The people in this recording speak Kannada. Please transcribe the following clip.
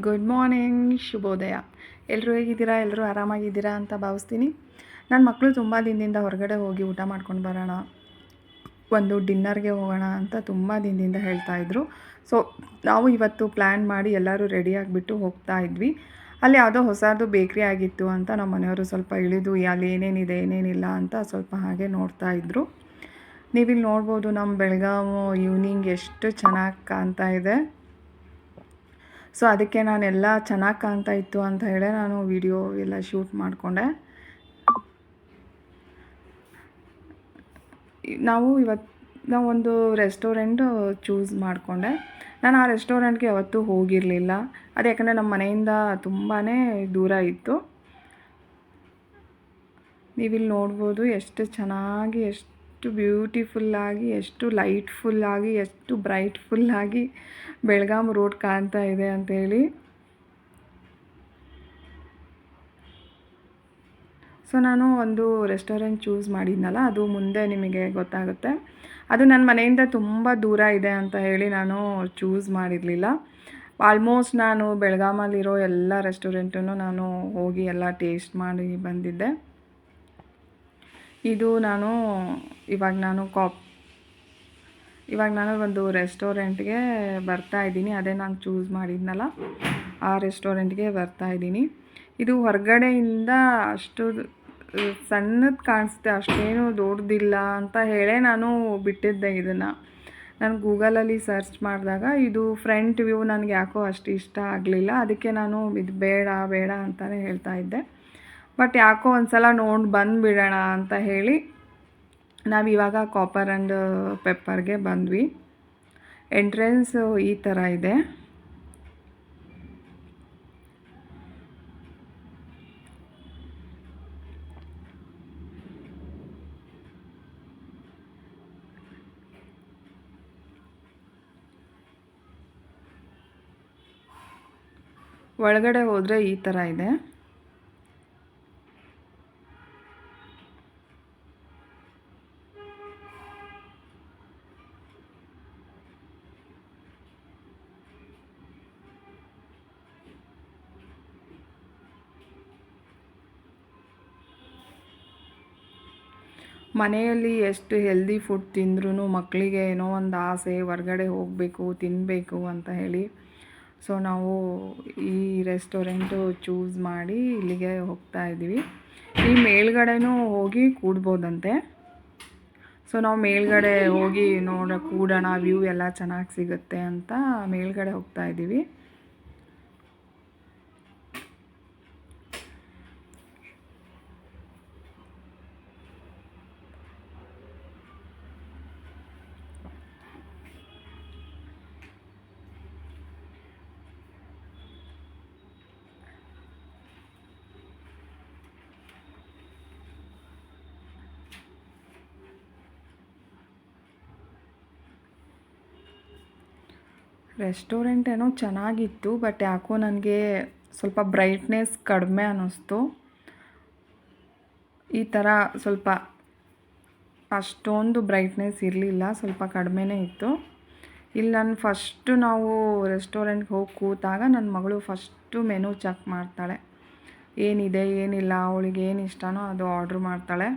ಗುಡ್ ಮಾರ್ನಿಂಗ್ ಶುಭೋದಯ. ಎಲ್ಲರೂ ಹೇಗಿದ್ದೀರಾ? ಎಲ್ಲರೂ ಆರಾಮಾಗಿದ್ದೀರಾ ಅಂತ ಭಾವಿಸ್ತೀನಿ. ನನ್ನ ಮಕ್ಕಳು ತುಂಬ ದಿನದಿಂದ ಹೊರಗಡೆ ಹೋಗಿ ಊಟ ಮಾಡ್ಕೊಂಡು ಬರೋಣ, ಒಂದು ಡಿನ್ನರ್ಗೆ ಹೋಗೋಣ ಅಂತ ತುಂಬ ದಿನದಿಂದ ಹೇಳ್ತಾ ಇದ್ರು. ಸೊ, ನಾವು ಇವತ್ತು ಪ್ಲ್ಯಾನ್ ಮಾಡಿ ಎಲ್ಲರೂ ರೆಡಿ ಆಗಿಬಿಟ್ಟು ಹೋಗ್ತಾ ಇದ್ವಿ. ಅಲ್ಲಿ ಯಾವುದೋ ಹೊಸದು ಬೇಕ್ರಿ ಆಗಿತ್ತು ಅಂತ ನಮ್ಮ ಮನೆಯವರು ಸ್ವಲ್ಪ ಇಳಿದು ಅಲ್ಲಿ ಏನೇನಿದೆ, ಏನೇನಿಲ್ಲ ಅಂತ ಸ್ವಲ್ಪ ಹಾಗೆ ನೋಡ್ತಾ ಇದ್ರು. ನೀವಿಲ್ಲಿ ನೋಡ್ಬೋದು ನಮ್ಮ ಬೆಳಗಾವಿ ಈವ್ನಿಂಗ್ ಎಷ್ಟು ಚೆನ್ನಾಗಿ ಕಾಣ್ತಾ ಇದೆ. ಸೊ ಅದಕ್ಕೆ ನಾನೆಲ್ಲ ಚೆನ್ನಾಗಿ ಕಾಣ್ತಾ ಇತ್ತು ಅಂತ ಹೇಳಿ ನಾನು ವಿಡಿಯೋ ಎಲ್ಲ ಶೂಟ್ ಮಾಡಿಕೊಂಡೆ. ನಾವು ಇವತ್ತು ನಾವು ಒಂದು ರೆಸ್ಟೋರೆಂಟ್ ಚೂಸ್ ಮಾಡಿಕೊಂಡೆ. ನಾನು ಆ ರೆಸ್ಟೋರೆಂಟ್ಗೆ ಯಾವತ್ತೂ ಹೋಗಿರಲಿಲ್ಲ. ಅದು ಯಾಕಂದರೆ ನಮ್ಮ ಮನೆಯಿಂದ ತುಂಬಾ ದೂರ ಇತ್ತು. ನೀವಿಲ್ಲಿ ನೋಡ್ಬೋದು ಎಷ್ಟು ಚೆನ್ನಾಗಿ, ಎಷ್ಟು ಬ್ಯೂಟಿಫುಲ್ಲಾಗಿ, ಎಷ್ಟು ಲೈಟ್ಫುಲ್ಲಾಗಿ, ಎಷ್ಟು ಬ್ರೈಟ್ಫುಲ್ಲಾಗಿ ಬೆಳಗಾಂ ರೋಡ್ ಕಾಣ್ತಾ ಇದೆ ಅಂತೇಳಿ. ಸೊ, ನಾನು ಒಂದು ರೆಸ್ಟೋರೆಂಟ್ ಚೂಸ್ ಮಾಡಿದ್ನಲ್ಲ, ಅದು ಮುಂದೆ ನಿಮಗೆ ಗೊತ್ತಾಗುತ್ತೆ. ಅದು ನನ್ನ ಮನೆಯಿಂದ ತುಂಬ ದೂರ ಇದೆ ಅಂತ ಹೇಳಿ ನಾನು ಚೂಸ್ ಮಾಡಿರಲಿಲ್ಲ. ಆಲ್ಮೋಸ್ಟ್ ನಾನು ಬೆಳಗಾಮಲ್ಲಿರೋ ಎಲ್ಲ ರೆಸ್ಟೋರೆಂಟನ್ನು ನಾನು ಹೋಗಿ ಎಲ್ಲ ಟೇಸ್ಟ್ ಮಾಡಿ ಬಂದಿದ್ದೆ. ಇದು ನಾನು, ಇವಾಗ ನಾನು ಕಾಪ್, ಇವಾಗ ನಾನು ಒಂದು ರೆಸ್ಟೋರೆಂಟ್ಗೆ ಬರ್ತಾ ಇದ್ದೀನಿ. ಅದೇ ನಾನು ಚೂಸ್ ಮಾಡಿದ್ನಲ್ಲ, ಆ ರೆಸ್ಟೋರೆಂಟ್ಗೆ ಬರ್ತಾ ಇದ್ದೀನಿ. ಇದು ಹೊರಗಡೆಯಿಂದ ಅಷ್ಟು ಸಣ್ಣದು ಕಾಣಿಸುತ್ತೆ ಅಷ್ಟೇನು ದೊಡ್ಡದಿಲ್ಲ ಅಂತ ಹೇಳೇ ನಾನು ಬಿಟ್ಟಿದ್ದೆ ಇದನ್ನು. ನಾನು ಗೂಗಲಲ್ಲಿ ಸರ್ಚ್ ಮಾಡಿದಾಗ ಇದು ಫ್ರಂಟ್ ವ್ಯೂ ನನಗೆ ಯಾಕೋ ಅಷ್ಟು ಇಷ್ಟ ಆಗಲಿಲ್ಲ. ಅದಕ್ಕೆ ನಾನು ಇದು ಬೇಡ ಬೇಡ ಅಂತಲೇ ಹೇಳ್ತಾ ಇದ್ದೆ. ಬಟ್ ಯಾಕೋ ಒಂದು ಸಲ ನೋಡಿ ಬಂದುಬಿಡೋಣ ಅಂತ ಹೇಳಿ ನಾವು ಇವಾಗ ಕಾಪರ್ ಆ್ಯಂಡ್ ಪೆಪ್ಪರ್ಗೆ ಬಂದ್ವಿ. ಎಂಟ್ರೆನ್ಸ್ ಈ ಥರ ಇದೆ. ಒಳಗಡೆ ಹೋದರೆ ಈ ಥರ ಇದೆ. ಮನೆಯಲ್ಲಿ ಎಷ್ಟು ಹೆಲ್ದಿ ಫುಡ್ ತಿಂದ್ರೂ ಮಕ್ಕಳಿಗೆ ಏನೋ ಒಂದು ಆಸೆ, ಹೊರ್ಗಡೆ ಹೋಗಬೇಕು ತಿನ್ನಬೇಕು ಅಂತ ಹೇಳಿ. ಸೊ ನಾವು ಈ ರೆಸ್ಟೋರೆಂಟು ಚೂಸ್ ಮಾಡಿ ಇಲ್ಲಿಗೆ ಹೋಗ್ತಾ ಇದ್ದೀವಿ. ಈ ಮೇಲ್ಗಡೆನೂ ಹೋಗಿ ಕೂಡ್ಬೋದಂತೆ. ಸೊ ನಾವು ಮೇಲ್ಗಡೆ ಹೋಗಿ ನೋಡ, ಕೂಡೋಣ ವ್ಯೂ ಎಲ್ಲ ಚೆನ್ನಾಗಿ ಸಿಗುತ್ತೆ ಅಂತ ಮೇಲ್ಗಡೆ ಹೋಗ್ತಾ ಇದ್ದೀವಿ. ರೆಸ್ಟೋರೆಂಟ್ ಏನೋ ಚೆನ್ನಾಗಿತ್ತು, ಬಟ್ ಯಾಕೋ ನನಗೆ ಸ್ವಲ್ಪ ಬ್ರೈಟ್ನೆಸ್ ಕಡಿಮೆ ಅನ್ನಿಸ್ತು. ಈ ಥರ ಸ್ವಲ್ಪ ಅಷ್ಟೊಂದು ಬ್ರೈಟ್ನೆಸ್ ಇರಲಿಲ್ಲ, ಸ್ವಲ್ಪ ಕಡಿಮೆನೇ ಇತ್ತು. ಇಲ್ಲಿ ನಾನು ಫಸ್ಟು ನಾವು ರೆಸ್ಟೋರೆಂಟ್ಗೆ ಹೋಗಿ ಕೂತಾಗ ನನ್ನ ಮಗಳು ಫಸ್ಟು ಮೆನು ಚೆಕ್ ಮಾಡ್ತಾಳೆ. ಏನಿದೆ, ಏನಿಲ್ಲ, ಅವಳಿಗೆ ಏನು ಇಷ್ಟನೋ ಅದು ಆರ್ಡ್ರ್ ಮಾಡ್ತಾಳೆ.